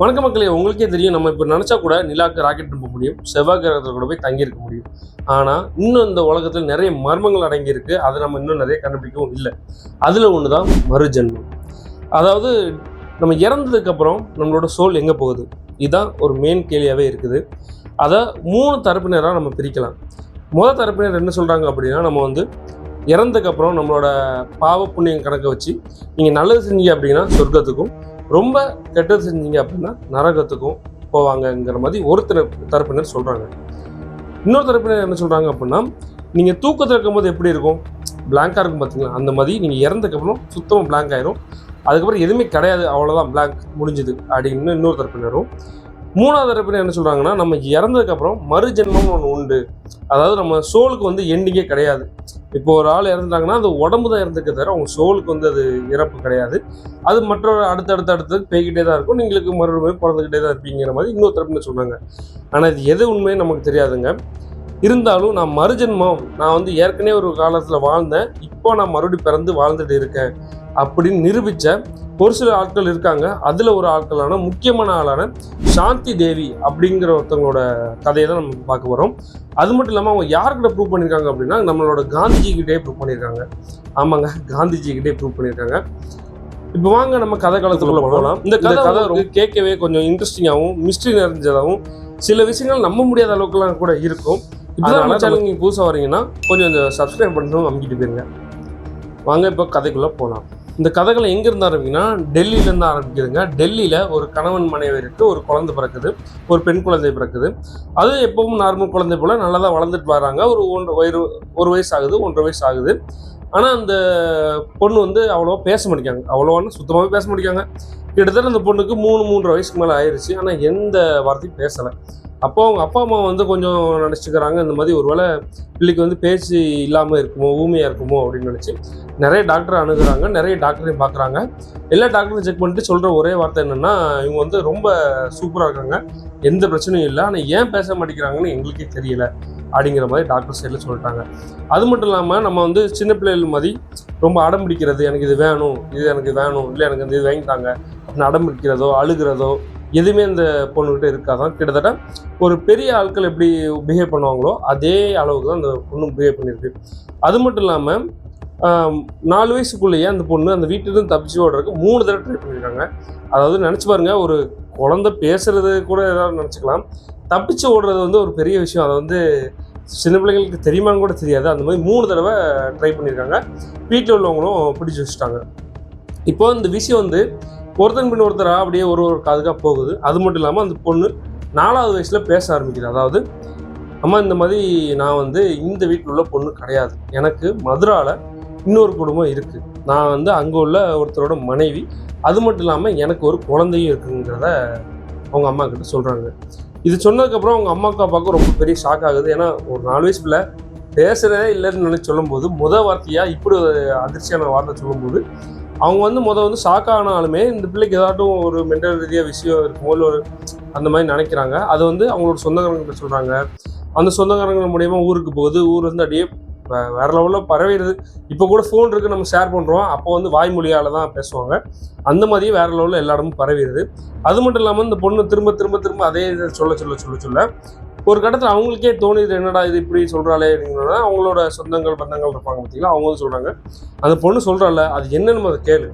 வணக்க மக்களே உங்களுக்கே தெரியும் நம்ம இப்போ நினச்சா கூட நிலாக்கு ராக்கெட் அனுப்ப முடியும் செவ்வாய் கிரகத்தில் கூட போய் தங்கியிருக்க முடியும். ஆனால் இன்னும் இந்த உலகத்தில் நிறைய மர்மங்கள் அடங்கியிருக்கு. அதை நம்ம இன்னும் நிறைய கண்டுபிடிக்கவும் இல்லை. அதில் ஒன்று தான் மறுஜென்மம். அதாவது நம்ம இறந்ததுக்கப்புறம் நம்மளோட சோல் எங்கே போகுது? இதுதான் ஒரு மெயின் கேள்வியாகவே இருக்குது. அதை மூணு தரப்பினராக நம்ம பிரிக்கலாம். முதல் தரப்பினர் என்ன சொல்கிறாங்க அப்படின்னா நம்ம வந்து இறந்ததுக்கப்புறம் நம்மளோட பாவ புண்ணியம் கணக்கை வச்சு நீங்கள் நல்லது செஞ்சீங்க அப்படின்னா சொர்க்கத்துக்கும் ரொம்ப கெட்டது செஞ்சீங்க அப்படின்னா நரகத்துக்கும் போவாங்கங்கிற மாதிரி ஒரு தரப்பினர் சொல்கிறாங்க இன்னொரு தரப்பினர் என்ன சொல்கிறாங்க அப்படின்னா நீங்கள் தூக்கத்தில் இருக்கும்போது எப்படி இருக்கும்? பிளாங்காக இருக்கும் பார்த்தீங்களா அந்த மாதிரி நீங்கள் இறந்ததுக்கப்புறம் சுத்தமாக பிளாங்க் ஆயிரும். அதுக்கப்புறம் எதுவுமே கிடையாது. அவ்வளோதான் பிளாங்க் முடிஞ்சுது அப்படின்னு இன்னொரு தரப்பினரும் மூணாவது தரப்பினர் என்ன சொல்கிறாங்கன்னா நம்ம இறந்ததுக்கப்புறம் மறுஜென்மம் ஒன்று உண்டு. அதாவது நம்ம சோலுக்கு வந்து எண்டிங்கே கிடையாது. இப்போ ஒரு ஆள் இறந்துட்டாங்கன்னா அது உடம்பு தான் இறந்துக்க தவிர அவங்க சோலுக்கு வந்து அது இறப்பு கிடையாது. அது மற்றொரு அடுத்தடுத்து அடுத்து போய்கிட்டே தான் இருக்கும். நீங்களுக்கு மறுபடியும் பிறந்துக்கிட்டே தான் இருப்பீங்கிற மாதிரி இன்னொரு தரப்புன்னு சொன்னாங்க ஆனால் இது எது உண்மைன்னு நமக்கு தெரியாதுங்க. இருந்தாலும் நான் மறுஜென்மம் நான் வந்து ஏற்கனவே ஒரு காலத்தில் வாழ்ந்தேன் இப்போ நான் மறுபடியும் பிறந்து வாழ்ந்துட்டு இருக்கேன் அப்படின்னு நிரூபித்த ஒரு சில ஆட்கள் இருக்காங்க. அதில் ஒரு ஆட்களான முக்கியமான ஆளான சாந்தி தேவி அப்படிங்கிற ஒருத்தவங்களோட கதையை தான் நம்ம பார்க்க போகிறோம் அது மட்டும் இல்லாமல் அவங்க யார்கிட்ட ப்ரூவ் பண்ணியிருக்காங்க அப்படின்னா நம்மளோட காந்திஜி கிட்டே ப்ரூவ் பண்ணியிருக்காங்க ஆமாங்க காந்திஜி கிட்டே ப்ரூவ் பண்ணியிருக்காங்க இப்போ வாங்க நம்ம கதை காலத்துக்குள்ள போகலாம் இந்த கதை கதை ரொம்ப கேட்கவே கொஞ்சம் இன்ட்ரெஸ்டிங்காகவும் மிஸ்ட்ரி நிறைஞ்சதாகவும் சில விஷயங்கள் நம்ப முடியாத அளவுக்குலாம் கூட இருக்கும். நம்ம சேனல் நீங்கள் புதுசாக வரீங்கன்னா கொஞ்சம் இந்த சப்ஸ்கிரைப் பண்ணிட்டு அமுக்கிட்டு போயிருங்க. வாங்க இப்போ கதைக்குள்ளே போகலாம் இந்த கதைகளை எங்கேருந்து ஆரம்பிக்குன்னா டெல்லியிலேருந்து ஆரம்பிக்குதுங்க. டெல்லியில் ஒரு கணவன் மனைவிக்கு ஒரு குழந்தை பிறக்குது ஒரு பெண் குழந்தை பிறக்குது. அது எப்பவும் நார்மல் குழந்தை போல் நல்லா தான் வளர்ந்துட்டு வராங்க. ஒரு ஒன்று வயிறு ஒரு வயசு ஆகுது ஒன்றரை வயசு ஆகுது. ஆனால் அந்த பொண்ணு வந்து அவ்வளோவா பேச மாட்டேங்காங்க அவ்வளோவான்னு சுத்தமாகவே பேச மாட்டேங்காங்க கிட்டத்தட்ட அந்த பொண்ணுக்கு மூணு மூன்றரை வயசுக்கு மேலே ஆயிடுச்சு ஆனால் எந்த வார்த்தையும் பேசலை. அப்போ அவங்க அப்பா அம்மா வந்து கொஞ்சம் நினச்சிக்கிறாங்க இந்த மாதிரி ஒருவேளை பிள்ளைக்கு வந்து பேச்சு இல்லாமல் இருக்குமோ ஊமையாக இருக்குமோ அப்படின்னு நினச்சி நிறைய டாக்டரை அணுகிறாங்க நிறைய டாக்டரையும் பார்க்குறாங்க எல்லா டாக்டரும் செக் பண்ணிட்டு சொல்கிற ஒரே வார்த்தை என்னென்னா இவங்க வந்து ரொம்ப சூப்பராக இருக்காங்க. எந்த பிரச்சனையும் இல்லை. ஆனால் ஏன் பேச மாட்டேங்கிறாங்கன்னு எங்களுக்கே தெரியல அப்படிங்கிற மாதிரி டாக்டர் சைடில் சொல்லிட்டாங்க. அது மட்டும் இல்லாமல் நம்ம வந்து சின்ன பிள்ளைகள் மாதிரி ரொம்ப அடம் பிடிக்கிறது எனக்கு இது வேணும் இது எனக்கு வேணும் இல்லை எனக்கு இந்த இது வாங்கிட்டாங்க அப்படின்னு அடம் பிடிக்கிறதோ அழுகிறதோ எதுவுமே இந்த பொண்ணுக்கிட்ட இருக்காதான் கிட்டத்தட்ட ஒரு பெரிய ஆட்கள் எப்படி பிஹேவ் பண்ணுவாங்களோ அதே அளவுக்கு தான் அந்த பொண்ணு பிஹேவ் பண்ணியிருக்கு. அது மட்டும் இல்லாமல் நாலு வயசுக்குள்ளேயே அந்த பொண்ணு அந்த வீட்டிலிருந்து தப்பிச்சு ஓடுறதுக்கு மூணு தடவை ட்ரை பண்ணியிருக்காங்க. அதாவது நினச்சி பாருங்க ஒரு குழந்தை பேசுறது கூட ஏதாவது நினச்சிக்கலாம். தப்பிச்சு ஓடுறது வந்து ஒரு பெரிய விஷயம். அதை வந்து சின்ன பிள்ளைங்களுக்கு தெரியுமான்னு கூட தெரியாது. அந்த மாதிரி மூணு தடவை ட்ரை பண்ணியிருக்காங்க. வீட்டில் உள்ளவங்களும் பிடிச்சி வச்சுட்டாங்க. இப்போ இந்த விஷயம் வந்து ஒருத்தன் பின் ஒருத்தராக அப்படியே ஒரு ஒரு காதுக்காக போகுது. அது மட்டும் இல்லாமல் அந்த பொண்ணு நாலாவது வயசில் பேச ஆரம்பிக்குது. அதாவது அம்மா இந்த மாதிரி நான் வந்து இந்த வீட்டில் உள்ள பொண்ணு கிடையாது. எனக்கு மதுராவில் இன்னொரு குடும்பம் இருக்குது நான் வந்து அங்கே உள்ள ஒருத்தரோட மனைவி. அது மட்டும் இல்லாமல் எனக்கு ஒரு குழந்தையும் இருக்குங்கிறத அவங்க அம்மா கிட்ட சொல்கிறாங்க இது சொன்னதுக்கப்புறம் அவங்க அம்மாவுக்கு பார்க்க ரொம்ப பெரிய ஷாக் ஆகுது. ஏன்னா ஒரு நாலு வயசு பிள்ளை பேசுகிறதே இல்லைன்னு நினைச்சு சொல்லும்போது முத வார்த்தையாக இப்படி ஒரு அதிர்ச்சியான வார்த்தை சொல்லும்போது அவங்க வந்து முத வந்து ஷாக் ஆனாலுமே இந்த பிள்ளைக்கு ஏதாட்டும் ஒரு மென்டல் ரீதியாக விஷயம் இருக்குமோ இல்லை ஒரு அந்த மாதிரி நினைக்கிறாங்க. அது வந்து அவங்களோட சொந்தக்காரங்கிட்ட சொல்கிறாங்க அந்த சொந்தக்காரங்க மூலியமாக ஊருக்கு போகுது. ஊர் வந்து அப்படியே வேற லெவலில் பரவிடுது. இப்போ கூட ஃபோன் இருக்குது நம்ம ஷேர் பண்ணுறோம் அப்போ வந்து வாய்மொழியால் தான் பேசுவாங்க. அந்த மாதிரியே வேற லெவலில் எல்லா இடமும் பரவிடுது. அது மட்டும் இல்லாமல் இந்த பொண்ணு திரும்ப திரும்ப திரும்ப அதே இதை சொல்ல சொல்ல சொல்ல சொல்ல ஒரு கட்டத்தில் அவங்களுக்கே தோணுது என்னடா இது இப்படி சொல்கிறாளே அப்படின்னா அவங்களோட சொந்தங்கள் பந்தங்கள் இருப்பாங்க பார்த்தீங்களா அவங்க வந்து சொல்கிறாங்க அந்த பொண்ணு சொல்கிறாள் அது என்னன்னு அதை கேளு.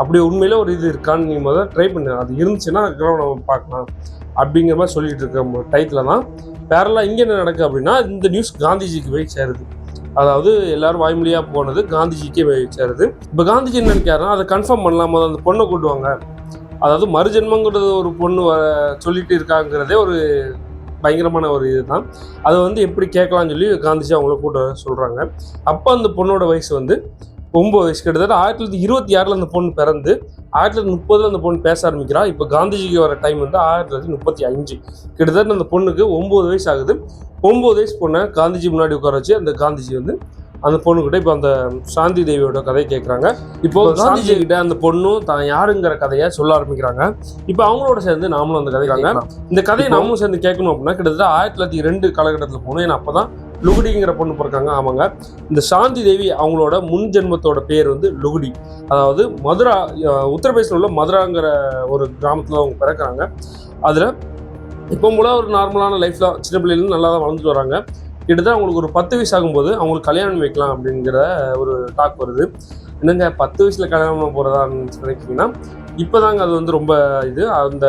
அப்படி உண்மையில ஒரு இது இருக்கான்னு நீ முதல்ல ட்ரை பண்ணு. அது இருந்துச்சுன்னா அதுக்கப்புறம் நம்ம பார்க்கலாம். அப்படிங்கிற மாதிரி சொல்லிட்டு இருக்க டயத்தில் தான் பேரலாக இங்கே என்ன நடக்குது அப்படின்னா இந்த நியூஸ் காந்திஜிக்கு போய் சேருது. அதாவது எல்லாரும் வாய்மொழியாக போனது காந்திஜிக்கே சேருது இப்போ காந்திஜி என்ன நினைக்காருன்னா அதை கன்ஃபார்ம் பண்ணலாமா. அந்த பொண்ணை கூட்டுவாங்க அதாவது மறுஜென்மங்கிறது ஒரு பொண்ணு வ- சொல்லிட்டு இருக்காங்கிறதே ஒரு பயங்கரமான ஒரு இதுதான். அதை வந்து எப்படி கேட்கலாம்னு சொல்லி காந்திஜி அவங்கள கூட்ட சொல்கிறாங்க அப்போ அந்த பொண்ணோட வயசு வந்து ஒம்பது வயசு கிட்டத்தட்ட ஆயிரத்தி தொள்ளாயிரத்தி இருபத்தி ஆறில் அந்த பொண்ணு பிறந்து ஆயிரத்தி தொள்ளாயிரத்தி முப்பதில் அந்த பொண்ணு பேச ஆரம்பிக்கிறா. இப்போ காந்திஜிக்கு வர டைம் வந்து ஆயிரத்தி தொள்ளாயிரத்தி முப்பத்தி அஞ்சு கிட்டத்தட்ட அந்த பொண்ணுக்கு ஒம்பது வயசு ஆகுது. ஒம்பது வயசு பொண்ணை காந்திஜி முன்னாடி உட்கார வச்சு அந்த காந்திஜி வந்து அந்த பொண்ணுக்கிட்ட இப்போ அந்த சாந்தி தேவியோட கதையை கேட்குறாங்க இப்போ காந்திஜி கிட்ட அந்த பொண்ணும் தான் யாருங்கிற கதையை சொல்ல ஆரம்பிக்கிறாங்க. இப்போ அவங்களோட சேர்ந்து நாமளும் அந்த கதை கேட்கலாம். இந்த கதையை நாமளும் சேர்ந்து கேட்கணும் அப்படின்னா கிட்டத்தட்ட ஆயிரத்தி தொள்ளாயிரத்தி ரெண்டு காலகட்டத்தில் போகணும் ஏன்னா அப்போ தான் லுகுடிங்கிற பொண்ணு பிறக்காங்க. ஆமாங்க. இந்த சாந்தி தேவி அவங்களோட முன் ஜென்மத்தோட பேர் வந்து லுகுடி. அதாவது மதுரா உத்தரப்பிரதேசில் உள்ள மதுராங்கிற ஒரு கிராமத்தில் அவங்க பிறக்கிறாங்க. அதில் இப்போ கூட ஒரு நார்மலான லைஃப்பில் சின்ன பிள்ளைலேருந்து நல்லா தான் வளர்ந்துட்டு வராங்க. கிட்டத்தட்ட அவங்களுக்கு ஒரு பத்து வயசு ஆகும்போது அவங்களுக்கு கல்யாணம் வைக்கலாம் அப்படிங்கிற ஒரு டாக் வருது. என்னங்க பத்து வயசில் கல்யாணம் பண்ண போகிறதான்னு நினைக்கிங்கன்னா இப்போதாங்க அது வந்து ரொம்ப இது. அந்த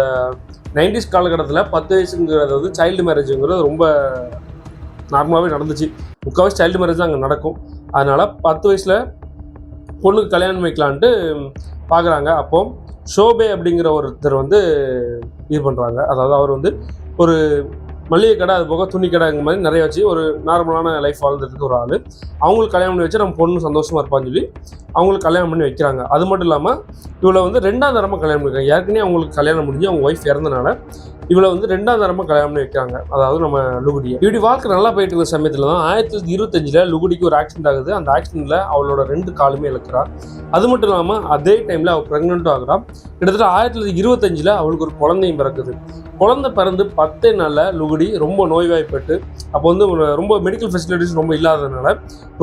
நைன்டிஸ் காலகட்டத்தில் பத்து வயசுங்கிறது வந்து சைல்டு மேரேஜுங்கிறது ரொம்ப நார்மலாகவே நடந்துச்சு. முக்கால்வாசி சைல்டு மேரேஜ் தான் அங்கே நடக்கும். அதனால் பத்து வயசில் பொண்ணுக்கு கல்யாணம் வைக்கலான்ட்டு பார்க்குறாங்க அப்போ ஷோபே அப்படிங்கிற ஒருத்தர் வந்து இது பண்ணுறாங்க அதாவது அவர் வந்து ஒரு மளிகை கடை அது போக துணி கடைங்க மாதிரி நிறைய வச்சு ஒரு நார்மலான லைஃப் வாழ்ந்துருக்கு ஒரு ஆள். அவங்களுக்கு கல்யாணம் பண்ணி வச்சு நம்ம பொண்ணு சந்தோஷமாக இருப்பான்னு சொல்லி அவங்களுக்கு கல்யாணம் பண்ணி வைக்கிறாங்க. அது மட்டும் இல்லாமல் இவளை வந்து ரெண்டாம் தரமாக கல்யாணம் பண்ணிக்கிறாங்க ஏற்கனவே அவங்களுக்கு கல்யாணம் முடிஞ்சு அவங்க ஒய்ஃப் இறந்தனால இவளை வந்து ரெண்டாம் தரமாக கல்யாணம் பண்ணி வைக்கிறாங்க. அதாவது நம்ம லுகுடியை. இப்படி வாழ்க்கை நல்லா போயிட்டு இருக்கிற சமயத்தில் தான் ஆயிரத்தி தொள்ளாயிரத்தி இருபத்தஞ்சில் லுகுடிக்கு ஒரு ஆக்சிடென்ட் ஆகுது. அந்த ஆக்சிடென்ட்டில் அவளோட ரெண்டு காலுமே இழக்கிறா. அது மட்டும் இல்லாமல் அதே டைமில் அவள் ப்ரெக்னெண்ட்டும் ஆகுறா. கிட்டத்தட்ட ஆயிரத்தி தொள்ளாயிரத்தி இருபத்தஞ்சில் அவளுக்கு ஒரு குழந்தையும் பிறக்குது. குழந்தை பிறந்து பத்தே நாளில் லுகுடி ரொம்ப நோய்வாய்ப்பட்டு அப்போ வந்து ரொம்ப மெடிக்கல் ஃபெசிலிட்டிஸ் ரொம்ப இல்லாததுனால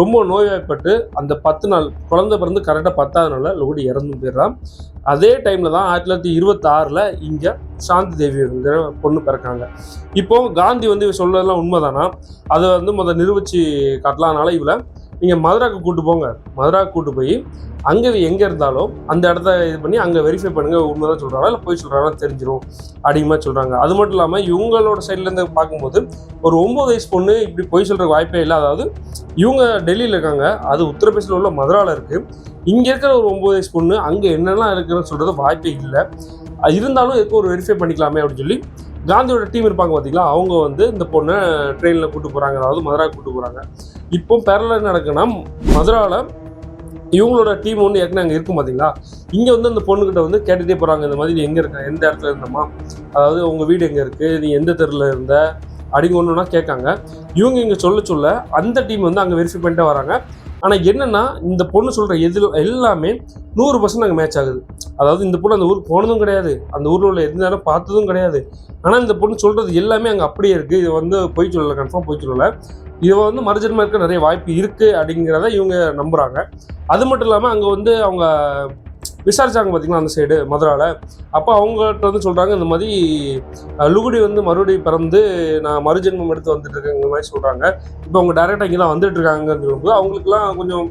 ரொம்ப நோய்வாய்ப்பட்டு அந்த பத்து நாள் குழந்தை பிறந்து கரெக்டாக பத்தாவது நாளில் லுகுடி இறந்து போயிடுறான். அதே டைமில் தான் ஆயிரத்தி தொள்ளாயிரத்தி இருபத்தாறில் இங்கே சாந்தி தேவிங்கிற பொண்ணு பிறக்காங்க. இப்போ காந்தி வந்து இவ சொல்றதெல்லாம் உண்மைதானா? அதை வந்து முதல் நிரூபித்து காட்டலாம்னால இவளை நீங்கள் மதுராக்கு கூட்டு போங்க. மதுராக்கு கூட்டு போய் அங்கே எங்கே இருந்தாலும் அந்த இடத்த இது பண்ணி அங்கே வெரிஃபை பண்ணுங்கள் உண்மை தான் சொல்கிறாங்களா இல்லை போய் சொல்கிறாங்களா தெரிஞ்சிடும் அதிகமாக சொல்கிறாங்க அது மட்டும் இல்லாமல் இவங்களோட சைட்லேருந்து பார்க்கும்போது ஒரு ஒம்பது வயசு பொண்ணு இப்படி போய் சொல்கிற வாய்ப்பே இல்லை. அதாவது இவங்க டெல்லியில் இருக்காங்க. அது உத்தரப்பிரதேசில் உள்ள மதுராவில் இருக்குது இங்கே இருக்கிற ஒரு ஒம்பது வயசு பொண்ணு அங்கே என்னெல்லாம் இருக்குன்னு சொல்கிறது வாய்ப்பே இல்லை. அது இருந்தாலும் எதுக்கும் ஒரு வெரிஃபை பண்ணிக்கலாமே அப்படின்னு சொல்லி காந்தியோட டீம் இருப்பாங்க பார்த்தீங்களா அவங்க வந்து இந்த பொண்ணை ட்ரெயினில் கூட்டு போகிறாங்க அதாவது மதுரா கூப்பிட்டு போகிறாங்க இப்போ பேரல நடக்குன்னா மதுராவில் இவங்களோட டீம் ஒன்று ஏற்கனவே அங்கே இருக்கும் பார்த்தீங்களா இங்கே வந்து அந்த பொண்ணுக்கிட்ட வந்து கேட்டுகிட்டே போகிறாங்க இந்த மாதிரி நீ எங்கே இருக்க? எந்த இடத்துல இருந்தம்மா? அதாவது உங்கள் வீடு எங்கே இருக்குது நீ எந்த தெருவில் இருந்த? அப்படிங்க ஒன்றுனா கேட்காங்க. இவங்க இங்கே சொல்ல சொல்ல அந்த டீம் வந்து அங்கே வெரிஃபை பண்ணிட்டே வராங்க. ஆனால் என்னென்னா இந்த பொண்ணு சொல்கிற எதில் எல்லாமே நூறு பர்சன்ட் அங்கே மேட்ச் ஆகுது. அதாவது இந்த பொண்ணு அந்த ஊருக்கு போனதும் கிடையாது. அந்த ஊரில் உள்ள எந்த நேரம் பார்த்ததும் கிடையாது. ஆனால் இந்த பொண்ணு சொல்கிறது எல்லாமே அங்கே அப்படியே இருக்குது இது வந்து பொய் சொல்லலை கன்ஃபார்ம் பொய் சொல்லலை. இது வந்து மறுஜன்மா இருக்க நிறைய வாய்ப்பு இருக்குது அப்படிங்கிறத இவங்க நம்புகிறாங்க அது மட்டும் இல்லாமல் அங்கே வந்து அவங்க விசாரிச்சாங்க பார்த்தீங்களா அந்த சைடு மதுராவில் அப்போ அவங்கள்ட்ட வந்து சொல்கிறாங்க இந்த மாதிரி லுகுடி வந்து மறுபடியும் பிறந்து நான் மறுஜென்மம் எடுத்து வந்துட்டு இருக்கேங்கிற மாதிரி சொல்கிறாங்க இப்போ அவங்க டேரெக்டாக இங்கே தான் வந்துட்டு இருக்காங்கன்னு சொல்லும்போது அவங்களுக்குலாம் கொஞ்சம்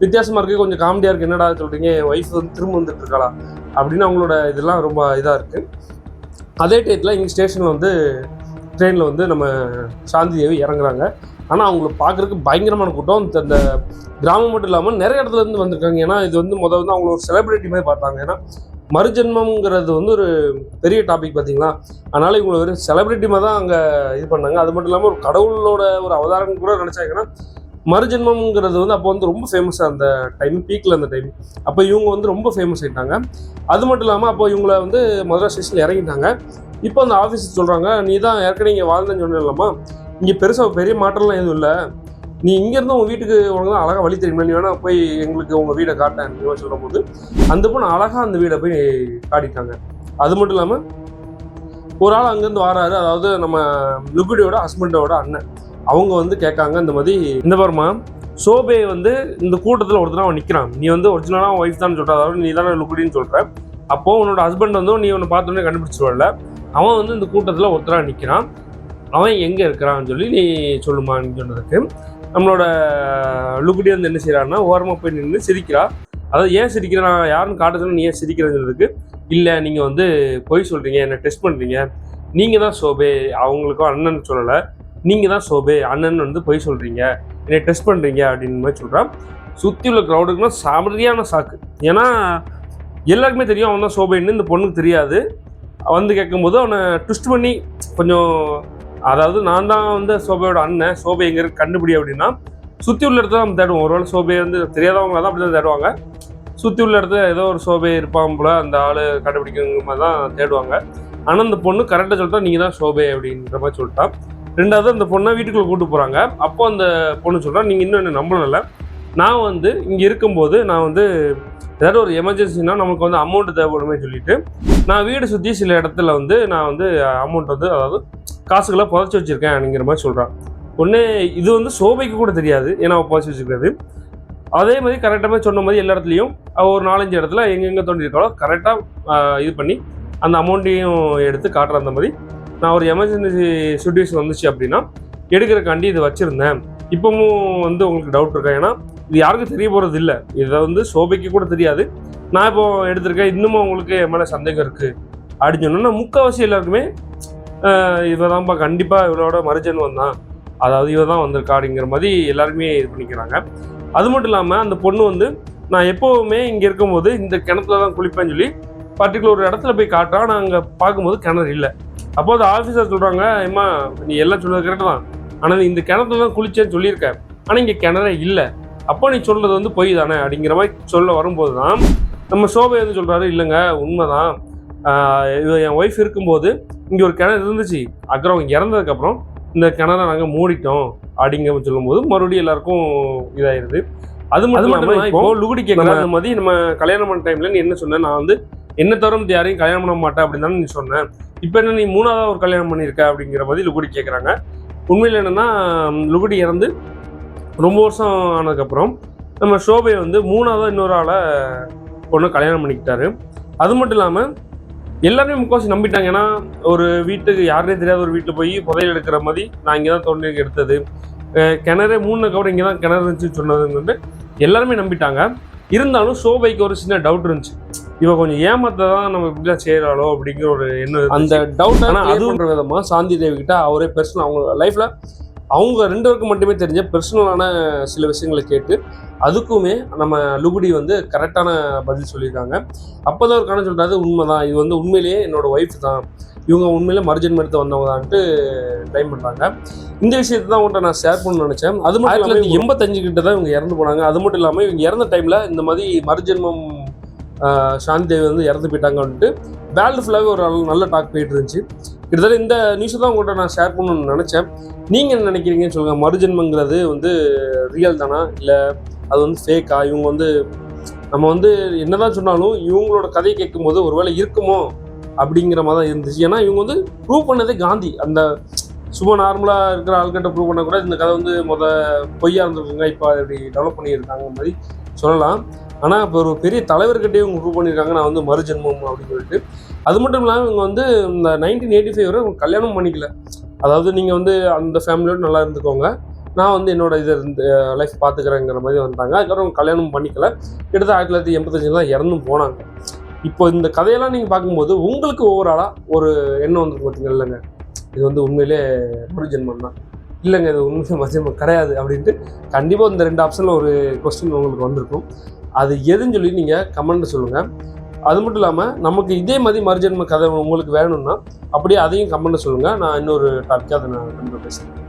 வித்தியாசமாக இருக்குது கொஞ்சம் காமெடியாக இருக்குது என்னடா சொல்கிறீங்க என் ஒய்ஃப் வந்து திரும்ப வந்துட்டு இருக்காளா? அப்படின்னு அவங்களோட இதெல்லாம் ரொம்ப இதாக இருக்குது அதே டயத்தில் இங்கே ஸ்டேஷனில் வந்து ட்ரெயினில் வந்து நம்ம சாந்தி தேவி இறங்குறாங்க. ஆனால் அவங்கள பார்க்குறதுக்கு பயங்கரமான கூட்டம். இந்த- கிராமம் மட்டும் இல்லாமல் நிறைய இடத்துல இருந்து வந்திருக்காங்க. ஏன்னா இது வந்து முதல் வந்து அவங்கள ஒரு செலிப்ரிட்டி மாதிரி பார்த்தாங்க. ஏன்னா மறுஜென்மங்கிறது வந்து ஒரு பெரிய டாபிக் பார்த்தீங்களா? அதனால் இவங்களை ஒரு செலிபிரிட்டி மாதிரி தான் அங்கே இது பண்ணாங்க. அது மட்டும் இல்லாமல் ஒரு கடவுளோட ஒரு அவதாரம் கூட நினச்சாங்கன்னா மறுஜென்மம்ங்கிறது வந்து அப்போ வந்து ரொம்ப ஃபேமஸ் அந்த டைம் பீக்கில் அந்த டைம் அப்போ இவங்க வந்து ரொம்ப ஃபேமஸ் ஆகிட்டாங்க அது மட்டும் இல்லாமல் அப்போ இவங்கள வந்து மதுரா ஸ்டேஷனில் இறங்கிட்டாங்க. இப்போ அந்த ஆஃபீஸ் சொல்கிறாங்க நீ தான் ஏற்கனவே இங்கே வாழ்ந்தேன்னு சொன்னலாமா இங்கே பெருசாக பெரிய மாற்றம்லாம் எதுவும் இல்லை. நீ இங்கேருந்து உங்கள் வீட்டுக்கு உனக்கு தான் அழகாக வழி தெரியுமா நீ வேணால் போய் எங்களுக்கு உங்கள் வீடை காட்டேன் சொல்லும் போது அந்த பொண்ணு அழகாக அந்த வீடை போய் காட்டிட்டாங்க. அது மட்டும் இல்லாமல் ஒரு ஆள் அங்கேருந்து வராரு. அதாவது நம்ம லுக்குடியோட ஹஸ்பண்டோட அண்ணன். அவங்க வந்து கேட்காங்க இந்த மாதிரி இந்த பாருமா சோபே வந்து இந்த கூட்டத்தில் ஒருத்தர் அவன் நிற்கிறான் நீ வந்து ஒரிஜினலாக ஒய்ஃப் தான் சொல்கிற அதாவது நீ தானே லுக்குடின்னு சொல்கிற அப்போ உன்னோட ஹஸ்பண்ட் வந்து நீ ஒன்று பார்த்தோன்னே கண்டுபிடிச்சிருவல அவன் வந்து இந்த கூட்டத்தில் ஒருத்தராக நிற்கிறான் அவன் எங்கே இருக்கிறான்னு சொல்லி நீ சொல்லுமான்னு சொன்னதுக்கு நம்மளோட லுக்குடி வந்து என்ன செய்கிறான்னா ஓரமாக போய் நின்று சிரிக்கிறா. அதாவது ஏன் சிரிக்கிறான் யாருன்னு காட்டுறதுன்னு நீ ஏன் சிரிக்கிறேன்னு இல்லை நீங்கள் வந்து பொய் சொல்கிறீங்க என்னை டெஸ்ட் பண்ணுறீங்க நீங்கள் தான் சோபே அவங்களுக்கும் அண்ணன் சொல்லலை. நீங்கள் தான் சோபே அண்ணன் வந்து பொய் சொல்கிறீங்க என்னை டெஸ்ட் பண்ணுறீங்க அப்படின்னு மாதிரி சொல்கிறான் சுற்றி உள்ள க்ரௌடுக்குலாம் சாமதியான சாக்கு ஏன்னா எல்லாருக்குமே தெரியும் அவன் தான் சோபேன்னு இந்த பொண்ணுக்கு தெரியாது. வந்து கேட்கும்போது அவனை ட்விஸ்ட் பண்ணி கொஞ்சம் அதாவது நான் தான் வந்து சோபையோட அண்ணன். சோபை எங்கே இருக்கு? கண்டுபிடி அப்படின்னா சுற்றி உள்ள இடத்துல நம்ம தேடுவோம். ஒருவேளை சோபை வந்து தெரியாதவங்க தான் அப்படி தான் தேடுவாங்க. சுற்றி உள்ள இடத்துல ஏதோ ஒரு சோபை இருப்பான் போல அந்த ஆள் கண்டுபிடிக்கிற மாதிரி தான் தேடுவாங்க. ஆனால் அந்த பொண்ணு கரெக்டாக சொல்லிட்டா நீங்கள் தான் சோபை அப்படின்ற மாதிரி சொல்லிட்டான் ரெண்டாவது அந்த பொண்ணை வீட்டுக்குள்ளே கூட்டு போகிறாங்க அப்போ அந்த பொண்ணு சொல்கிறா நீங்கள் இன்னும் என்ன நம்பணும்ல நான் வந்து இங்கே இருக்கும்போது நான் வந்து ஏதாவது ஒரு எமர்ஜென்சினா நமக்கு வந்து அமௌண்ட் தேவைப்படுமே சொல்லிட்டு நான் வீடு சுற்றி சில இடத்துல வந்து நான் வந்து அமௌண்ட் வந்து அதாவது காசுகளை புதைச்சி வச்சுருக்கேன் அப்படிங்கிற மாதிரி சொல்கிறான் ஒன்று இது வந்து சோபைக்கு கூட தெரியாது ஏன்னா புதைச்சி வச்சுருக்கிறது. அதே மாதிரி கரெக்டாக சொன்ன மாதிரி எல்லா இடத்துலையும் ஒரு நாலஞ்சு இடத்துல எங்கெங்கே தோண்டியிருக்காளோ கரெக்டாக இது பண்ணி அந்த அமௌண்ட்டையும் எடுத்து காட்டுற அந்த மாதிரி. நான் ஒரு எமர்ஜென்சி சுச்சுவேஷன் வந்துச்சு அப்படின்னா எடுக்கிறக்காண்டி இது வச்சுருந்தேன். இப்போவும் வந்து உங்களுக்கு டவுட் இருக்கா? ஏன்னா இது யாருக்கும் தெரிய போகிறது இல்லை. இதை வந்து சோபைக்கு கூட தெரியாது. நான் இப்போ எடுத்திருக்கேன். இன்னமும் உங்களுக்கு என் மேலே சந்தேகம் இருக்குது அப்படின்னு சொன்னோன்னா முக்கால்வாசி எல்லாருக்குமே இவ தான்ப்பா கண்டிப்பாக இவளோட மறுஜென்மம் தான். அதாவது இவ தான் வந்திருக்கா அப்படிங்கிற மாதிரி எல்லாருமே இது பண்ணிக்கிறாங்க. அது மட்டும் இல்லாமல் அந்த பொண்ணு வந்து நான் எப்போவுமே இங்கே இருக்கும்போது இந்த கிணத்துல தான் குளிப்பேன்னு சொல்லி பர்டிகுலர் ஒரு இடத்துல போய் காட்டுறா. நான் அங்கே பார்க்கும்போது கிணறு இல்லை. அப்போ அந்த ஆஃபீஸர் சொல்கிறாங்க ஏம்மா நீ எல்லாம் சொல்றது கரெக்டு தான். ஆனால் இந்த கிணத்துல தான் குளிச்சேன்னு சொல்லியிருக்க. ஆனால் இங்கே கிணறே இல்லை. அப்போ நீ சொல்றது வந்து பொய் தானே அப்படிங்கிற மாதிரி சொல்ல வரும்போது தான் நம்ம சோபை வந்து சொல்கிறாரு இல்லைங்க உண்மைதான். ஆஹ் இது என் ஒய்ஃப் இருக்கும்போது இங்கே ஒரு கிணறு இருந்துச்சு. அப்புறம் அவங்க இறந்ததுக்கப்புறம் இந்த கிணறை நாங்கள் மூடிட்டோம் அப்படிங்கிற சொல்லும்போது மறுபடியும் எல்லாருக்கும் இதாயிருது. அது மட்டும் இல்லாமல் இப்போ லுகுடி கேட்குற அந்த மாதிரி நம்ம கல்யாணம் பண்ண டைம்ல நீ என்ன சொன்ன? நான் வந்து என்ன தவிர மத்த யாரையும் கல்யாணம் பண்ண மாட்டேன் அப்படின்னு தானே நீ சொன்ன. இப்போ என்ன நீ மூணாவதா ஒரு கல்யாணம் பண்ணியிருக்க அப்படிங்கிற மாதிரி லுகுடி கேட்குறாங்க உண்மையில் என்னன்னா லுகுடி இறந்து ரொம்ப வருஷம் ஆனதுக்கப்புறம் நம்ம ஷோபை வந்து மூணாவதா இன்னொரு ஆளை பொண்ணு கல்யாணம் பண்ணிக்கிட்டாரு. அது மட்டும் இல்லாமல் எல்லாருமே முக்கால்வாசி நம்பிட்டாங்க. ஏன்னா ஒரு வீட்டுக்கு யாருனே தெரியாத ஒரு வீட்டில் போய் புதையல் எடுக்கிற மாதிரி நான் இங்கே தான் தோண்டி எடுத்தது. கிணறே மூணு கவர் இங்கே தான் கிணறு இருந்துச்சுன்னு சொன்னதுன்னு வந்து எல்லாருமே நம்பிட்டாங்க. இருந்தாலும் ஷோபைக்கு ஒரு சின்ன டவுட் இருந்துச்சு. இவ கொஞ்சம் ஏமாத்த தான் நம்ம இப்படிலாம் செய்யறாளோ அப்படிங்கிற ஒரு எண்ணம் அந்த டவுட் ஆனால் அது பண்ற விதமா சாந்தி தேவி கிட்ட அவரே பர்சனல் அவங்க லைஃப்ல அவங்க ரெண்டு பேருக்கு மட்டுமே தெரிஞ்ச பர்சனலான சில விஷயங்களை கேட்டு அதுக்குமே நம்ம லுகுடி வந்து கரெக்டான பதில் சொல்லியிருக்காங்க. அப்போதான் ஒரு கணக்கு சொல்றாரு உண்மைதான். இது வந்து உண்மையிலேயே என்னோட ஒய்ஃப் தான். இவங்க உண்மையிலே மர்ஜன் எடுத்து வந்தவங்க தான்ட்டு டைம் பண்ணுறாங்க இந்த விஷயத்தை தான் உங்கள்கிட்ட நான் ஷேர் பண்ணணும்னு நினச்சேன். அது மட்டும் இல்லாமல் எண்பத்தஞ்சு கிட்ட தான் இவங்க இறந்து போனாங்க. அது மட்டும் இல்லாமல் இவங்க இறந்த டைமில் இந்த மாதிரி மறுஜென்மம் ஆஹ், சாந்தி தேவி வந்து இறந்து போயிட்டாங்கன்ட்டு வேர்ல்டு ஃபுல்லாகவே ஒரு நல்ல- நல்ல டாக் போயிட்டு இருந்துச்சு கிட்டத்தட்ட இந்த நியூஸை தான் உங்கள்கிட்ட நான் ஷேர் பண்ணணும்னு நினச்சேன். நீங்கள் என்ன நினைக்கிறீங்கன்னு சொல்லுங்கள் மறுஜென்மங்கிறது வந்து ரியல் தானா? இல்லை அது வந்து ஃபேக்கா இவங்க வந்து நம்ம வந்து என்னதான் சொன்னாலும் இவங்களோட கதையை கேட்கும்போது ஒருவேளை இருக்குமோ? அப்படிங்கிற மாதிரி தான் இருந்துச்சு. ஏன்னா இவங்க வந்து ப்ரூவ் பண்ணதே காந்தி. அந்த சும்மா நார்மலாக இருக்கிற ஆள்கிட்ட ப்ரூவ் பண்ண கூட இந்த கதை வந்து மொதல் பொய்யா இருந்திருக்குங்க. இப்போ இப்படி டெவலப் பண்ணியிருக்காங்க மாதிரி சொல்லலாம். ஆனால் இப்போ ஒரு பெரிய தலைவர்கிட்டயே இவங்க ப்ரூவ் பண்ணியிருக்காங்க நான் வந்து மறுஜென்மம் அப்படின்னு சொல்லிட்டு. அது மட்டும் இல்லாமல் இவங்க வந்து இந்த நைன்டீன் எயிட்டி ஃபைவ் வரை கல்யாணம் பண்ணிக்கல. அதாவது நீங்கள் வந்து அந்த ஃபேமிலியோடு நல்லா இருந்துக்கோங்க. நான் வந்து என்னோட இதை இருந்து லைஃப் பார்த்துக்கிறேங்கிற மாதிரி வந்தாங்க. அதுக்கப்புறம் கல்யாணம் பண்ணிக்கல. கிட்டத்தட்ட ஆயிரத்தி தொள்ளாயிரத்தி எண்பத்தஞ்சில் தான் இறந்தும் போனாங்க. இப்போ இந்த கதையெல்லாம் நீங்கள் பார்க்கும்போது உங்களுக்கு ஓவராலாக ஒரு எண்ணம் வந்துருக்கு பார்த்தீங்க இல்லைங்க. இது வந்து உண்மையிலே ஒரு ஜென்மம் தான். இல்லைங்க இது உண்மையிலே மத்தியமாக கிடையாது அப்படின்ட்டு கண்டிப்பாக இந்த ரெண்டு ஆப்ஷனில் ஒரு கொஸ்டின் உங்களுக்கு வந்திருக்கும். அது எதுன்னு சொல்லி நீங்கள் கமெண்ட் சொல்லுங்கள் அது மட்டும் இல்லாமல் நமக்கு இதே மாதிரி மறுஜென்ம கதை உங்களுக்கு வேணும்னா அப்படியே அதையும் கமெண்ட் சொல்லுங்கள் நான் இன்னொரு டாப்பிக்காக அதை நான் கண்டிப்பாக பேசுகிறேன்